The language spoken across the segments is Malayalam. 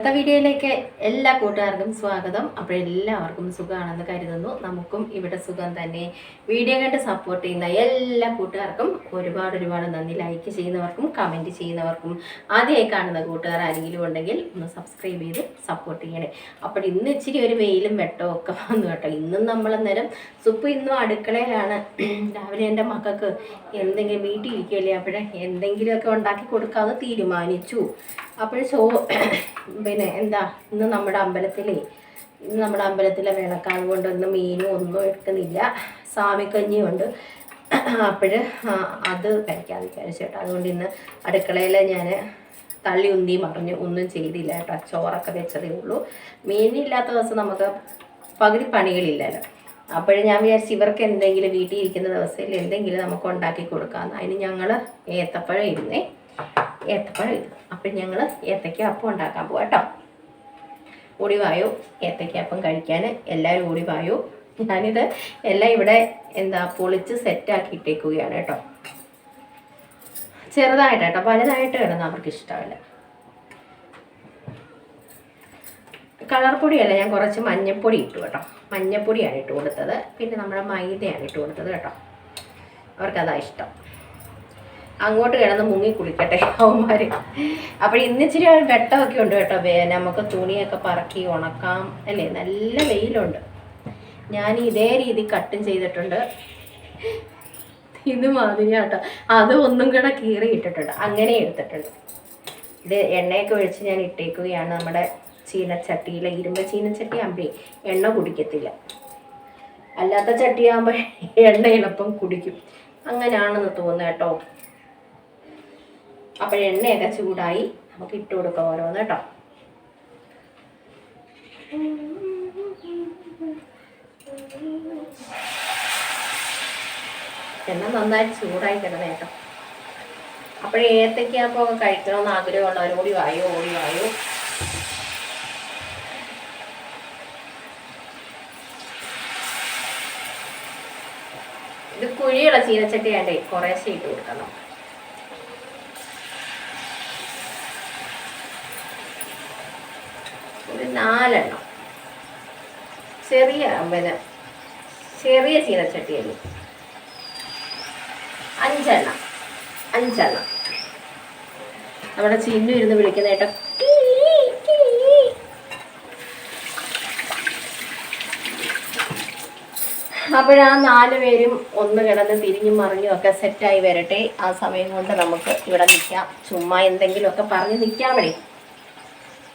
അടുത്ത വീഡിയോയിലേക്ക് എല്ലാ കൂട്ടുകാർക്കും സ്വാഗതം. അപ്പോൾ എല്ലാവർക്കും സുഖമാണെന്ന് കരുതുന്നു. നമുക്കും ഇവിടെ സുഖം തന്നെ. വീഡിയോ കണ്ട് സപ്പോർട്ട് ചെയ്യുന്ന എല്ലാ കൂട്ടുകാർക്കും ഒരുപാട് ഒരുപാട് നന്ദി. ലൈക്ക് ചെയ്യുന്നവർക്കും കമന്റ് ചെയ്യുന്നവർക്കും ആദ്യമായി കാണുന്ന കൂട്ടുകാർ ആരെങ്കിലും ഉണ്ടെങ്കിൽ ഒന്ന് സബ്സ്ക്രൈബ് ചെയ്ത് സപ്പോർട്ട് ചെയ്യണേ. അപ്പോൾ ഇന്ന് ഇച്ചിരി ഒരു വെയിലും വെട്ടവും ഒക്കെ വന്നു കേട്ടോ. ഇന്നും നമ്മളന്നേരം സുപ്പ് ഇന്നും അടുക്കളയിലാണ്. രാവിലെ എന്റെ മക്കൾക്ക് എന്തെങ്കിലും വീട്ടിൽ ഇരിക്കുകയല്ലേ? അപ്പോഴേ എന്തെങ്കിലുമൊക്കെ ഉണ്ടാക്കി കൊടുക്കാമെന്ന് തീരുമാനിച്ചു. അപ്പോൾ ചോ പിന്നെ എന്താ ഇന്ന് നമ്മുടെ അമ്പലത്തിലേ ഇന്ന് നമ്മുടെ അമ്പലത്തിലെ വേണക്കാൾ കൊണ്ടൊന്നും മീനും ഒന്നും എടുക്കുന്നില്ല. സ്വാമിക്കഞ്ഞിയുണ്ട് അപ്പോൾ അത് കഴിക്കാതെ വിചാരിച്ചു അതുകൊണ്ട് ഇന്ന് അടുക്കളയിൽ ഞാൻ തള്ളി ഉന്തി മറിഞ്ഞ് ഒന്നും ചെയ്തില്ല കേട്ടോ. ചോറൊക്കെ വെച്ചതേ ഉള്ളൂ. മീനില്ലാത്ത ദിവസം നമുക്ക് പകുതി പണികളില്ലല്ലോ. അപ്പോഴും ഞാൻ വിചാരിച്ചു ഇവർക്ക് എന്തെങ്കിലും വീട്ടിൽ ഇരിക്കുന്ന ദിവസത്തിൽ എന്തെങ്കിലും നമുക്ക് ഉണ്ടാക്കി കൊടുക്കാമെന്ന് അതിന് ഞങ്ങൾ ഏത്തപ്പഴം ഇരുന്നേ ഏത്തപ്പഴം ഇത് അപ്പം ഞങ്ങൾ ഏത്തയ്ക്ക അപ്പം ഉണ്ടാക്കാൻ പോവാം കേട്ടോ ഓടി വായോ ഏത്തയ്ക്ക അപ്പം കഴിക്കാൻ എല്ലാവരും ഓടി വായോ. ഞാനിത് എല്ലാം ഇവിടെ എന്താ പൊളിച്ച് സെറ്റാക്കി ഇട്ടേക്കുകയാണ് കേട്ടോ ചെറുതായിട്ട് കേട്ടോ വലുതായിട്ട് കിടന്ന് അവർക്ക് ഇഷ്ടമല്ല. കളർ പൊടിയല്ല ഞാൻ കുറച്ച് മഞ്ഞപ്പൊടി ഇട്ടു കേട്ടോ. മഞ്ഞപ്പൊടിയാണ് ഇട്ട് കൊടുത്തത്. പിന്നെ നമ്മുടെ മൈദയാണ് ഇട്ട് കൊടുത്തത് കേട്ടോ. അവർക്കതാ ഇഷ്ടം. അങ്ങോട്ട് കിടന്ന് മുങ്ങി കുളിക്കട്ടെ അവന്മാർ അപ്പോൾ ഇന്ന് ഇച്ചിരി വെട്ടമൊക്കെ ഉണ്ട് കേട്ടോ നമുക്ക് തുണിയൊക്കെ പറക്കി ഉണക്കാം. അല്ലേ? നല്ല വെയിലുണ്ട്. ഞാൻ ഇതേ രീതി കട്ടും ചെയ്തിട്ടുണ്ട്. ഇത് മാതിരി അത് ഒന്നും കൂടെ കീറി ഇട്ടിട്ടുണ്ട്. അങ്ങനെ എടുത്തിട്ടുണ്ട്. ഇത് എണ്ണയൊക്കെ ഒഴിച്ച് ഞാൻ ഇട്ടേക്കുകയാണ് നമ്മുടെ ചീനച്ചട്ടിയിൽ ഇരുമ്പ് ചീനച്ചട്ടി. ആകുമ്പോഴേ എണ്ണ കുടിക്കത്തില്ല. അല്ലാത്ത ചട്ടിയാകുമ്പോൾ എണ്ണ എളുപ്പം കുടിക്കും. അങ്ങനെയാണെന്ന് തോന്നുന്നു കേട്ടോ. അപ്പോൾ എണ്ണയൊക്കെ ചൂടായി. നമുക്ക് ഇട്ട് കൊടുക്കാം ഓരോന്ന് കേട്ടോ. എണ്ണ നന്നായിട്ട് ചൂടായി കിടന്നേ കേട്ടോ. അപ്പോൾ ഏത്തയ്ക്കാപ്പം കഴിക്കണമെന്ന് ആഗ്രഹമുള്ളവർ ഓടി വായോ ഓടി വായോ. ഇത് കുഴിയുള്ള ചീനച്ചട്ടി ആണ്ടേ കുറേശ്ശെ ഇട്ട് കൊടുക്കാം നമുക്ക് ഒരു നാലെണ്ണം. ചെറിയ പിന്നെ ചെറിയ ചീനച്ചട്ടിയല്ലേ? അഞ്ചെണ്ണം. അഞ്ചെണ്ണം. നമ്മുടെ ചിന്നു ഇരുന്ന് വിളിക്കുന്ന കേട്ടോ. അപ്പോഴാ നാല് പേരും ഒന്ന് കിടന്ന് തിരിഞ്ഞും മറിഞ്ഞും ഒക്കെ സെറ്റായി വരട്ടെ. ആ സമയം കൊണ്ട് നമുക്ക് ഇവിടെ നിൽക്കാം. ചുമ്മാ എന്തെങ്കിലുമൊക്കെ പറഞ്ഞ് നിൽക്കാമേ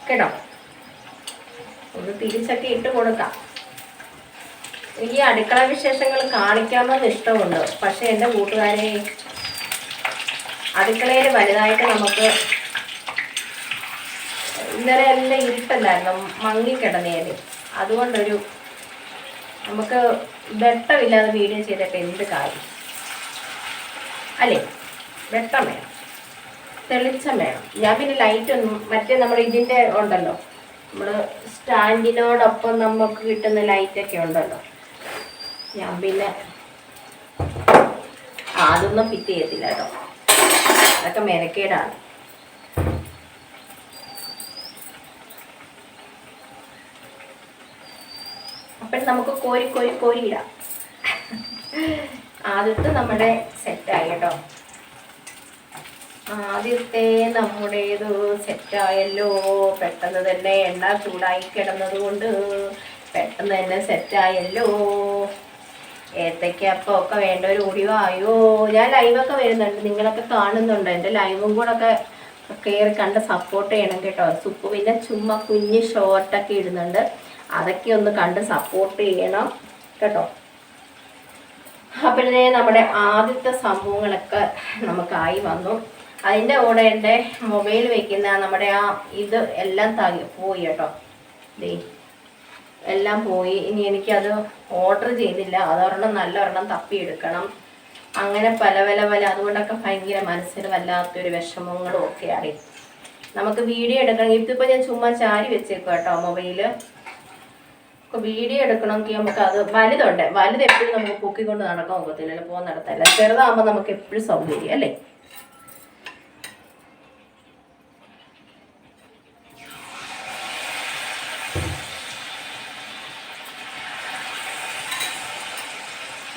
കേട്ടോ? ഒന്ന് തിരിച്ചൊക്കെ ഇട്ട് കൊടുക്കാം. എനിക്ക് അടുക്കള വിശേഷങ്ങൾ കാണിക്കാമെന്ന് ഇഷ്ടമുണ്ട്. പക്ഷെ എന്റെ കൂട്ടുകാരെ അടുക്കളയിൽ വലുതായിട്ട് നമുക്ക് ഇന്നലെ എല്ലാം ഇരുട്ടല്ലായിരുന്നു മങ്ങിക്കിടന്നേൽ അതുകൊണ്ടൊരു നമുക്ക് വെട്ടമില്ലാതെ വീഡിയോ ചെയ്തിട്ട് എന്ത് കാര്യം? അല്ലേ? വെട്ടം വേണം. തെളിച്ചം വേണം. ഞാൻ പിന്നെ ലൈറ്റ് ഒന്നും മറ്റേ നമ്മൾ ഇതിന്റെ ഉണ്ടല്ലോ. നമ്മൾ സ്റ്റാൻഡിനോടൊപ്പം നമുക്ക് കിട്ടുന്ന ലൈറ്റൊക്കെ ഉണ്ടല്ലോ. ഞാൻ പിന്നെ അതൊന്നും ഫിറ്റ് ചെയ്യത്തില്ല കേട്ടോ. അതൊക്കെ മെനക്കേടാണ്. അപ്പം നമുക്ക് കോരി കോരി കോരിയിടാം ആദ്യത്തെ നമ്മുടെ സെറ്റായി കേട്ടോ. ആദ്യത്തെ നമ്മുടേത് സെറ്റായല്ലോ. പെട്ടെന്ന് തന്നെ എണ്ണ ചൂടായി കിടന്നതുകൊണ്ട് പെട്ടെന്ന് തന്നെ സെറ്റായല്ലോ. ഏത്തയ്ക്കപ്പം ഒക്കെ വേണ്ട ഒരു ഓടിവായോ ഞാൻ ലൈവൊക്കെ വരുന്നുണ്ട്. നിങ്ങളൊക്കെ കാണുന്നുണ്ട്. എന്റെ ലൈവും കൂടെ ഒക്കെ കയറി കണ്ട് സപ്പോർട്ട് ചെയ്യണം കേട്ടോ. സുപ്പ് പിന്നെ ചുമ്മാ കുഞ്ഞ് ഷോർട്ടൊക്കെ ഇടുന്നുണ്ട്. അതൊക്കെ ഒന്ന് കണ്ട് സപ്പോർട്ട് ചെയ്യണം കേട്ടോ. അപ്പോഴേ നമ്മുടെ ആദ്യത്തെ സംഭവങ്ങളൊക്കെ നമുക്കായി വന്നു. അതിന്റെ കൂടെ എന്റെ മൊബൈൽ വെക്കുന്ന നമ്മുടെ ആ ഇത് എല്ലാം താങ്ങി പോയി കേട്ടോ. ദേ എല്ലാം പോയി. ഇനി എനിക്കത് ഓർഡർ ചെയ്തില്ല അതൊരെണ്ണം നല്ല ഒരെണ്ണം തപ്പിയെടുക്കണം. അങ്ങനെ പല പല പല. അതുകൊണ്ടൊക്കെ ഭയങ്കര മനസ്സിന് വല്ലാത്തൊരു വിഷമങ്ങളും ഒക്കെയാണ് നമുക്ക് വീഡിയോ എടുക്കണം ഇതിപ്പോൾ ഞാൻ ചുമ്മാ ചാരി വെച്ചേക്കും കേട്ടോ മൊബൈൽ വീഡിയോ എടുക്കണമെങ്കിൽ നമുക്ക് അത് വലുതുണ്ട്. വലുത് എപ്പോഴും നമുക്ക് പൊക്കിക്കൊണ്ട് നടക്കാൻ ഒക്കത്തില്ലല്ലോ പോകാൻ നടത്തല്ല ചെറുതാകുമ്പോൾ നമുക്ക് എപ്പോഴും സൗകര്യം അല്ലേ?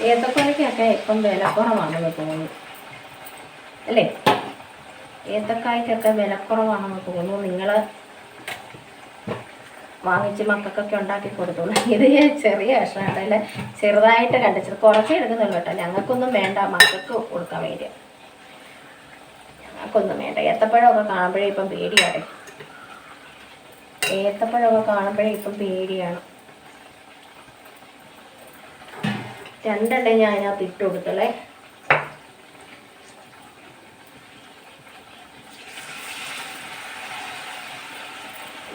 ഏത്തക്കൊലയ്ക്കൊക്കെ ഇപ്പം വില കുറവാണെന്ന് തോന്നുന്നു. അല്ലേ? ഏത്തക്കായ്ക്കൊക്കെ വിലക്കുറവാണെന്ന് തോന്നുന്നു. നിങ്ങൾ വാങ്ങിച്ച് മക്കൾക്കൊക്കെ ഉണ്ടാക്കി കൊടുത്തോളൂ. ഇത് ചെറിയ ചെറിയ കഷ്ണമായിട്ട് അല്ലെ? ചെറുതായിട്ട് കണ്ടിച്ചത് കുറച്ചേ എടുക്കുന്നുള്ളൂ കേട്ടോ. ഞങ്ങൾക്കൊന്നും വേണ്ട മക്കൾക്ക് കൊടുക്കാൻ വേണ്ടി. ഞങ്ങൾക്കൊന്നും വേണ്ട. ഏത്തപ്പഴമൊക്കെ കാണുമ്പോഴേ ഇപ്പം പേടിയാണ്. ഏത്തപ്പഴമൊക്കെ കാണുമ്പോഴേ ഇപ്പം പേടിയാണ്. രണ്ടെണ്ണേ ഞാൻ അതിനകത്ത് ഇട്ട് കൊടുത്തളേ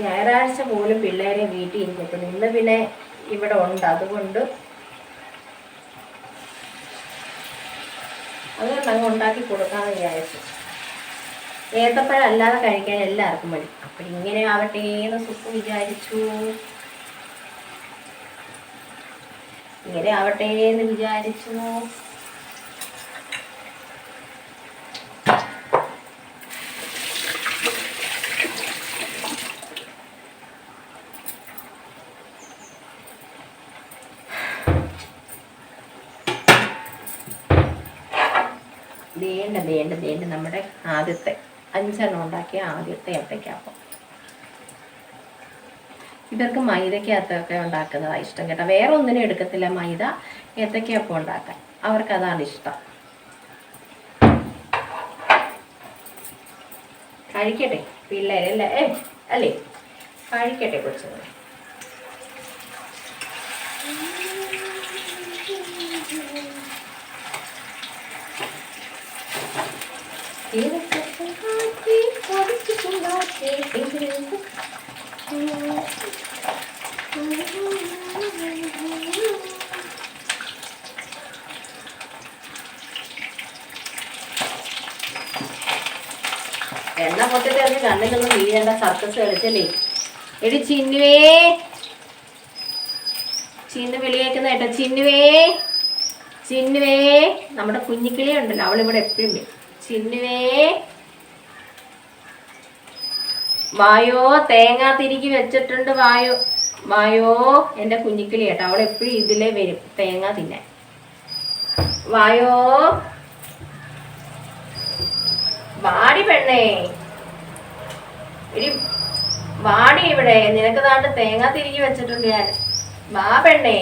ഞായറാഴ്ച പോലും പിള്ളേരെ വീട്ടിൽ ഇരിക്കത്തില്ല. ഇന്ന് പിന്നെ ഇവിടെ ഉണ്ട്. അതുകൊണ്ട് അതുകൊണ്ട് അങ്ങ് ഉണ്ടാക്കി കൊടുക്കാമെന്ന് വിചാരിച്ചു. ഏത്തപ്പഴം അല്ലാതെ കഴിക്കാൻ എല്ലാവർക്കും മതി അപ്പം ഇങ്ങനെ ആവട്ടെ സുപ്പ് വിചാരിച്ചു. ഇങ്ങനെ ആവട്ടെ എന്ന് വിചാരിച്ചു വേണ്ട വേണ്ട വേണ്ട. നമ്മുടെ ആദ്യത്തെ അഞ്ചെണ്ണം ഉണ്ടാക്കിയ ആദ്യത്തെ ഏത്തയ്ക്കാപ്പം ഇവർക്ക് മൈദക്കകത്തൊക്കെ ഉണ്ടാക്കുന്നതാണ് ഇഷ്ടം കേട്ടോ. വേറെ ഒന്നിനും എടുക്കത്തില്ല മൈദ. ഏത്തയ്ക്കപ്പം ഉണ്ടാക്കാൻ. അവർക്ക് അതാണ് ഇഷ്ടം. കഴിക്കട്ടെ പിള്ളേരല്ലേ ഏ അല്ലേ? കഴിക്കട്ടെ കൊച്ചുങ്ങൾ എണ്ണ ഇറങ്ങി കണ്ണിലൊന്നും വീഴേണ്ട സർക്കസ് കളിച്ചല്ലേ? എടി ചിന്നുവേ. ചിന്നു വിളിയേക്കുന്ന കേട്ടോ ചിന്നുവേ. ചിന്നുവേ. നമ്മുടെ കുഞ്ഞിക്കിളി ഉണ്ടല്ലോ അവളിവിടെ എപ്പോഴും വരും. ചിന്നുവേ. വായോ തേങ്ങ തിരികി വെച്ചിട്ടുണ്ട് വായോ. വായോ എന്റെ കുഞ്ഞിക്കിളി കേട്ടോ അവൾ എപ്പോഴും ഇതിലേ വരും തേങ്ങ തിന്നാൻ. വായോ. വാടി പെണ്ണേ. ഇടി വാടി ഇവിടെ. നിനക്ക് താണ്ട് തേങ്ങ തിരികി വെച്ചിട്ടുണ്ട് ഞാൻ. വാ പെണ്ണേ.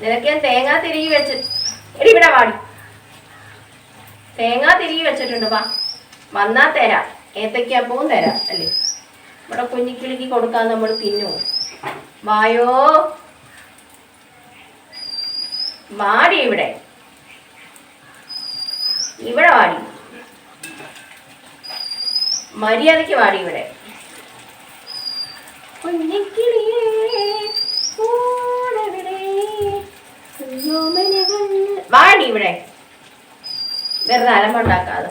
നിനക്ക് ഞാൻ തേങ്ങ തിരികി വെച്ച് എടി ഇവിടെ വാടി. തേങ്ങ തിരികി വെച്ചിട്ടുണ്ട് വാ. വന്നാ തരാം. ഏത്തക്കപ്പവും തരാം അല്ലേ? ഇവിടെ കുഞ്ഞിക്കിളിക്ക് കൊടുക്കാൻ നമ്മൾ തിന്നു. വായോ. വാടി ഇവിടെ. ഇവിടെ വാടി. മര്യാദയ്ക്ക് പാടി ഇവിടെ. വാടി ഇവിടെ. വെറുതെ അലമ്പുണ്ടാക്കാതെ.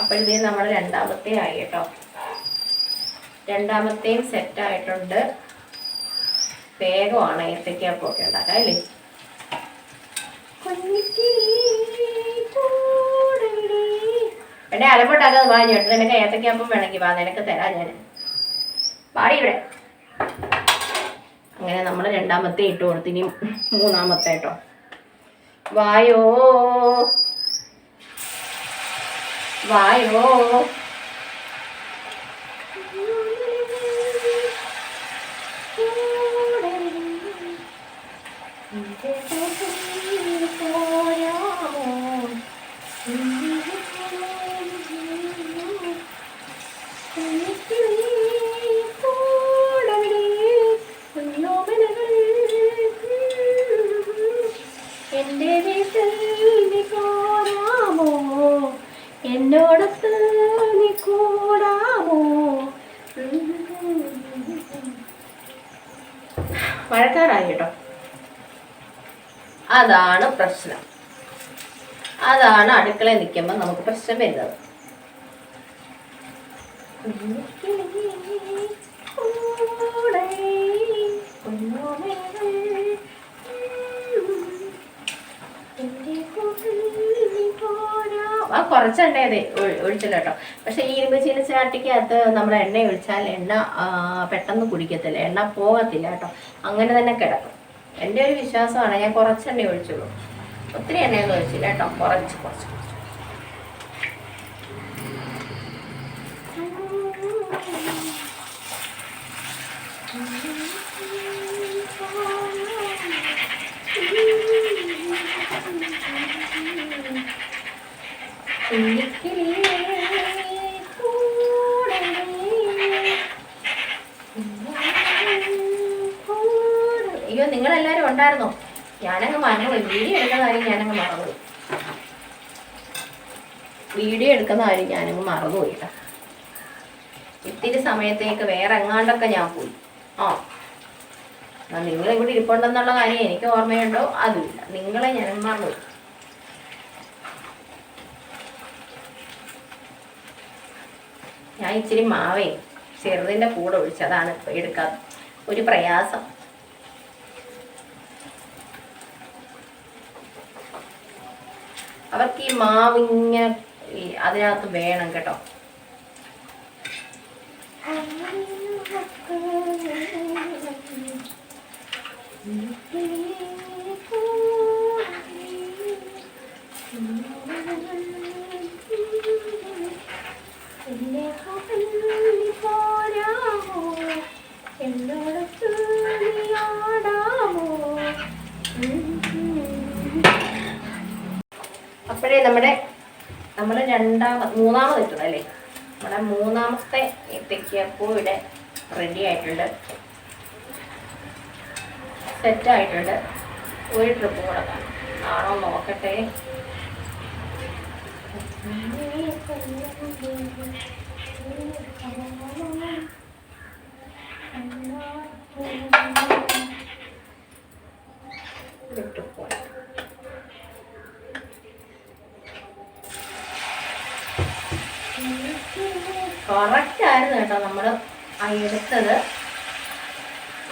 അപ്പോഴത്തേ നമ്മുടെ രണ്ടാമത്തെ ആയി കേട്ടോ. രണ്ടാമത്തെയും സെറ്റ് ആയിട്ടുണ്ട്. വേഗമാണ് ഏത്തക്കാപ്പൊക്കെ ഉണ്ടാക്കാം അല്ലേ? എന്നെ അലപ്പൊട്ടാക്കാത് വാ ചേട്ടൻ നിനക്ക് ഏത്തയ്ക്കപ്പം വേണമെങ്കിൽ വാ നിനക്ക് തരാം ഞാൻ പാടി ഇവിടെ. അങ്ങനെ നമ്മൾ രണ്ടാമത്തെ ഇട്ട് കൊടുത്ത് ഇനി മൂന്നാമത്തെ കേട്ടോ. വായോ. വായോ. പ്രശ്നം. അതാണ് അടുക്കളയിൽ നിൽക്കുമ്പോൾ നമുക്ക് പ്രശ്നം വരുന്നത്. ആ കുറച്ച് എണ്ണ അതെ ഒഴിച്ചില്ല കേട്ടോ പക്ഷെ ഈ ഇരുമ്പ് ചീനച്ചാട്ടിക്കകത്ത് നമ്മൾ എണ്ണ ഒഴിച്ചാൽ എണ്ണ പെട്ടെന്ന് കുടിക്കത്തില്ല. എണ്ണ പോകത്തില്ല കേട്ടോ. അങ്ങനെ തന്നെ കിടക്കും. എന്റെ ഒരു വിശ്വാസമാണ് ഞാൻ കുറച്ച് എണ്ണ ഒഴിച്ചുള്ളൂ ഒത്തിരി എണ്ണയൊന്നും ഒഴിച്ചില്ല കേട്ടോ കുറച്ച് കുറച്ച് കുറച്ച്. കുഞ്ഞിക്കിളിയേ, കൂടെ അയ്യോ നിങ്ങളെല്ലാരും ഉണ്ടായിരുന്നോ ഞാനങ്ങ് മറന്നുപോയി വീഡിയോ എടുക്കുന്ന കാര്യം ഞാനങ്ങ് മറന്നുപോയി. വീഡിയോ എടുക്കുന്ന കാര്യം ഞാനങ്ങ് മറന്നുപോയി. ഇത്തിരി സമയത്തേക്ക് വേറെ എങ്ങാണ്ടൊക്കെ ഞാൻ പോയി. ആ. നിങ്ങൾ ഇവിടെ ഇരിപ്പുണ്ടെന്നുള്ള കാര്യം എനിക്ക് ഓർമ്മയുണ്ടോ? അതില്ല നിങ്ങളെ ഞാൻ മറന്നുപോയി. ഞാൻ ഇച്ചിരി മാവേ ചെറുതിന്റെ കൂടെ ഒഴിച്ചതാണ് എടുക്കാത്ത ഒരു പ്രയാസം. അവർക്ക് ഈ മാവ് ഇങ്ങനെ അതിനകത്ത് വേണം കേട്ടോ. നമ്മൾ രണ്ടാമത് മൂന്നാമത് എത്തണം അല്ലേ? നമ്മുടെ മൂന്നാമത്തെ ഏത്തയ്ക്കപ്പൂ ഇവിടെ റെഡി ആയിട്ടുണ്ട്. സെറ്റ് ആയിട്ടുണ്ട്. ഒരു ട്രിപ്പ് കൂടെ കാണും. ആണോ നോക്കട്ടെ. വിട്ടുപോയി കറക്റ്റ് ആയിരുന്നു കേട്ടോ നമ്മൾ എടുത്തത്.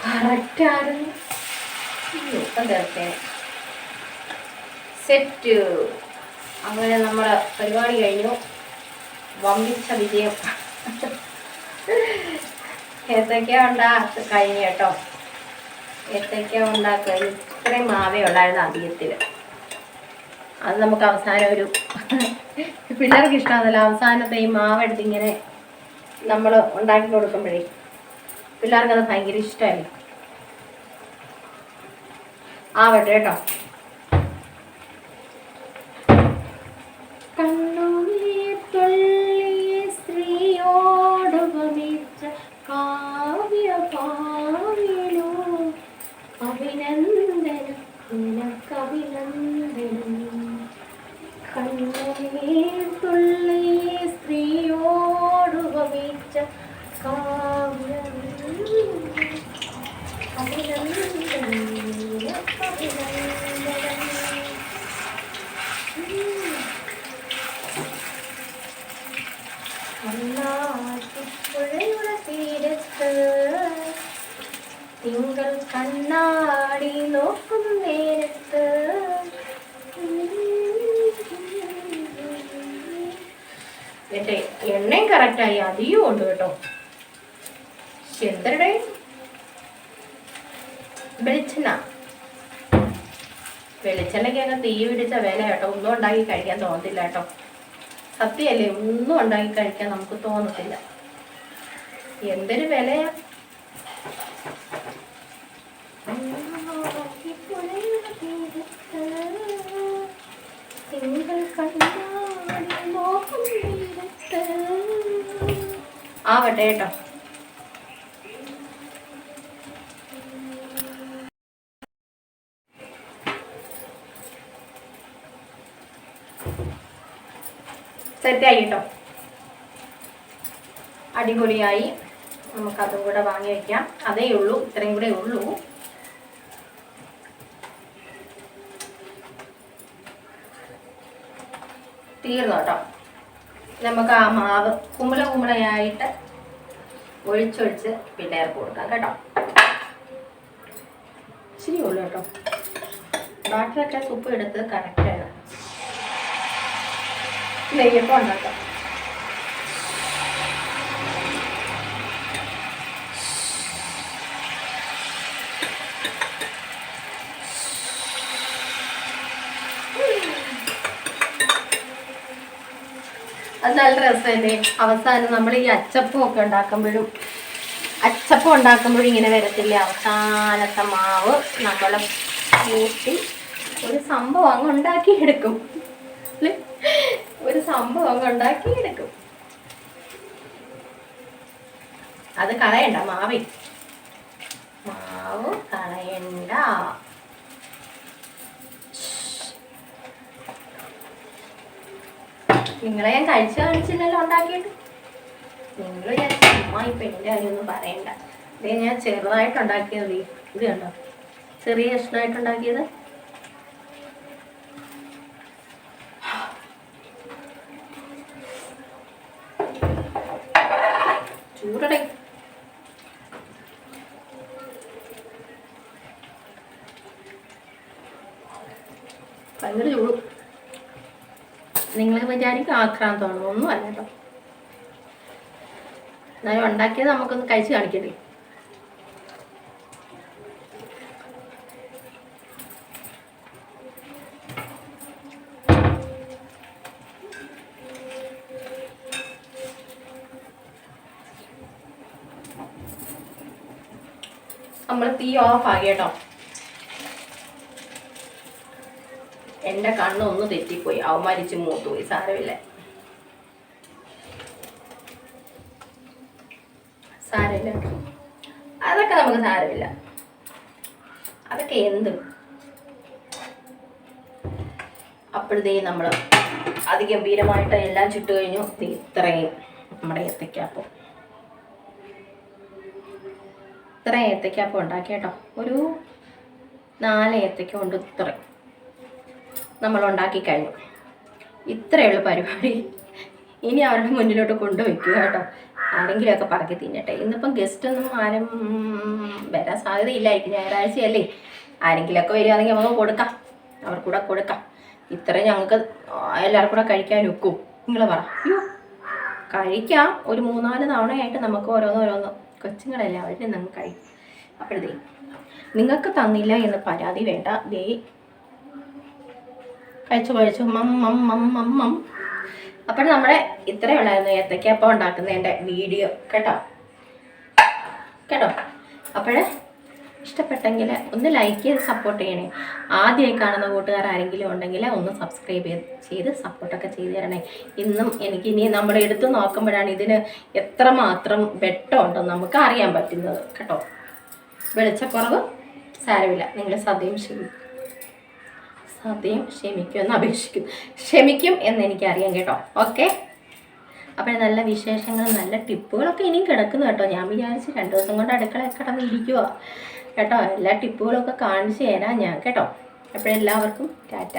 കറക്റ്റ് ആയിരുന്നു. അയ്യോ, ഇപ്പം തീർച്ചയായും സെറ്റ് അങ്ങനെ നമ്മൾ പരിപാടി കഴിഞ്ഞു. വമ്പിച്ച വിജയം. ഏത്തക്ക ഉണ്ടാ കഴിഞ്ഞു കേട്ടോ. ഏത്തക്ക ഉണ്ടാക്കി കഴിഞ്ഞു. ഇത്രയും മാവേ ഉണ്ടായിരുന്നു അധികത്തിൽ അത് നമുക്ക് അവസാനം ഒരു പിള്ളേർക്ക് ഇഷ്ടമാണല്ലോ അവസാനത്തെ ഈ മാവെടുത്ത് ഇങ്ങനെ നമ്മൾ ഉണ്ടാക്കി കൊടുക്കുമ്പോഴേ പിള്ളേർക്ക് അത് ഭയങ്കര ഇഷ്ടമല്ല ആവട്ടെ കേട്ടോ. चत्कार കറക്റ്റായി അധികം ഉണ്ട് കേട്ടോ. എന്തരുടെ വെളിച്ചെണ്ണ. വെളിച്ചെണ്ണയ്ക്ക് അങ്ങനെ തീ പിടിച്ച വില കേട്ടോ. ഒന്നും ഉണ്ടാക്കി കഴിക്കാൻ തോന്നത്തില്ല കേട്ടോ. സത്യമല്ലേ? ഒന്നും ഉണ്ടാക്കി കഴിക്കാൻ നമുക്ക് തോന്നത്തില്ല. എന്തൊരു വിലയാ? ആവട്ടെ കേട്ടോ. സെറ്റായി കേട്ടോ. അടിപൊളിയായി. നമുക്കതും കൂടെ വാങ്ങി വെക്കാം. അതേ ഉള്ളൂ ഇത്രയും കൂടെ ഉള്ളൂ. തീർന്നു കേട്ടോ. നമുക്ക് ആ മാവ് കുമ്പള കുമ്പളയായിട്ട് ഒഴിച്ചൊഴിച്ച് പിള്ളേർക്ക് കൊടുക്കാം കേട്ടോ. ശരി ഉള്ളു കേട്ടോ. ബാക്കിയൊക്കെ ഉപ്പ് എടുത്ത് കറക്റ്റാണ് നെയ്യപ്പം ഉണ്ടാക്കാം. അത് നല്ല രസമല്ലേ? അവസാനം നമ്മൾ ഈ അച്ചപ്പം ഒക്കെ ഉണ്ടാക്കുമ്പോഴും അച്ചപ്പം ഉണ്ടാക്കുമ്പോഴും ഇങ്ങനെ വരത്തില്ല? അവസാനത്തെ മാവ് നമ്മൾ കൂട്ടി ഒരു സംഭവം അങ്ങ് ഉണ്ടാക്കിയെടുക്കും? ഒരു സംഭവം അങ്ങ് ഉണ്ടാക്കിയെടുക്കും. അത് കളയണ്ട മാവേ മാവ് കളയണ്ട. നിങ്ങളെ ഞാൻ കഴിച്ചു കാണിച്ചില്ലല്ലോ ഉണ്ടാക്കിയിട്ട്. നിങ്ങൾ ഞാൻ ചുമ്മാ ഈ പെണ്ണിന്റെ കാര്യമൊന്നും പറയണ്ട. ഇത് ഞാൻ ചെറുതായിട്ട് ഉണ്ടാക്കിയത് ഇത് കണ്ടോ? ചെറിയ കഷ്ണമായിട്ട് ഉണ്ടാക്കിയത്. ചൂടടേ. ഭയങ്കര ചൂട്. നിങ്ങൾ വിചാരിക്കും ആക്രാന്തമാണ് ഒന്നും അല്ല കേട്ടോ എന്നാലും ഉണ്ടാക്കിയത് നമുക്കൊന്ന് കഴിച്ച് കാണിക്കണ്ടേ നമ്മൾ തീ ഓഫ് ആക്കി കണ്ണ് ഒന്ന് തെറ്റിപ്പോയി. അവന്മാരിച്ച് മൂത്തുപോയി സാരമില്ല. സാരമില്ല. അതൊക്കെ നമുക്ക് സാരമില്ല. അതൊക്കെ എന്ത്? അപ്പോഴത്തേ നമ്മൾ അതിഗംഭീരമായിട്ട് എല്ലാം ചുട്ടു കഴിഞ്ഞു. ഇത്രയും നമ്മുടെ ഏത്തയ്ക്കാപ്പം. ഇത്രയും ഏത്തയ്ക്കാപ്പം ഉണ്ടാക്കി കേട്ടോ ഒരു നാല് ഏത്തയ്ക്ക കൊണ്ട് ഇത്രയും. നമ്മൾ ഉണ്ടാക്കി കഴിഞ്ഞു. ഇത്രയുള്ള പരിപാടി ഇനി അവരുടെ മുന്നിലോട്ട് കൊണ്ടുവയ്ക്കുക കേട്ടോ. ആരെങ്കിലുമൊക്കെ പറക്കി തിന്നട്ടെ. ഇന്നിപ്പം ഗസ്റ്റ് ഒന്നും ആരും വരാൻ സാധ്യതയില്ലായിരിക്കും ഞായറാഴ്ചയല്ലേ. ആരെങ്കിലുമൊക്കെ വരികയാണെങ്കിൽ നമുക്ക് കൊടുക്കാം. അവർക്കൂടെ കൊടുക്കാം. ഇത്രയും ഞങ്ങൾക്ക് എല്ലാവർക്കും കൂടെ കഴിക്കാൻ ഒക്കും. നിങ്ങൾ പറ. കഴിക്കാം. ഒരു മൂന്നാൽ തവണയായിട്ട് നമുക്ക് ഓരോന്ന് ഓരോന്ന്. കൊച്ചുങ്ങളല്ലേ അവരുടെ നമുക്ക് കഴിക്കും. അപ്പോഴത്തേ നിങ്ങൾക്ക് തന്നില്ല എന്ന് പരാതി വേണ്ട. ദേ കഴിച്ചു കഴിച്ചു. മം മം മം മം മം. അപ്പോൾ നമ്മുടെ ഇത്രയേ ഉള്ളായിരുന്നു ഏത്തയ്ക്കപ്പം ഉണ്ടാക്കുന്നതിന്റെ വീഡിയോ. കേട്ടോ? കേട്ടോ? അപ്പോഴേ ഇഷ്ടപ്പെട്ടെങ്കിൽ ഒന്ന് ലൈക്ക് ചെയ്ത് സപ്പോർട്ട് ചെയ്യണേ. ആദ്യമായി കാണുന്ന കൂട്ടുകാർ ആരെങ്കിലും ഉണ്ടെങ്കിൽ ഒന്ന് സബ്സ്ക്രൈബ് ചെയ്ത് ചെയ്ത് സപ്പോർട്ടൊക്കെ ചെയ്ത് തരണേ. ഇന്നും എനിക്ക് ഇനി നമ്മൾ എടുത്ത് നോക്കുമ്പോഴാണ് ഇതിന് എത്രമാത്രം വെട്ടമുണ്ടെന്ന് നമുക്ക് അറിയാൻ പറ്റുന്നത്. കേട്ടോ? വെളിച്ചക്കുറവ് സാരമില്ല. നിങ്ങൾ സദ്യം ക്ഷമിക്കും സദ്യയും ക്ഷമിക്കും എന്ന് അപേക്ഷിക്കുന്നു ക്ഷമിക്കും എന്ന് എനിക്കറിയാം കേട്ടോ. ഓക്കെ? അപ്പോൾ നല്ല വിശേഷങ്ങളും നല്ല ടിപ്പുകളൊക്കെ ഇനിയും കിടക്കുന്നു കേട്ടോ. ഞാൻ വിചാരിച്ച് രണ്ട് ദിവസം കൊണ്ട് അടുക്കള കിടന്ന് ഇരിക്കുക കേട്ടോ എല്ലാ ടിപ്പുകളൊക്കെ കാണിച്ചു തരാം ഞാൻ കേട്ടോ. അപ്പോഴെല്ലാവർക്കും ടാറ്റ.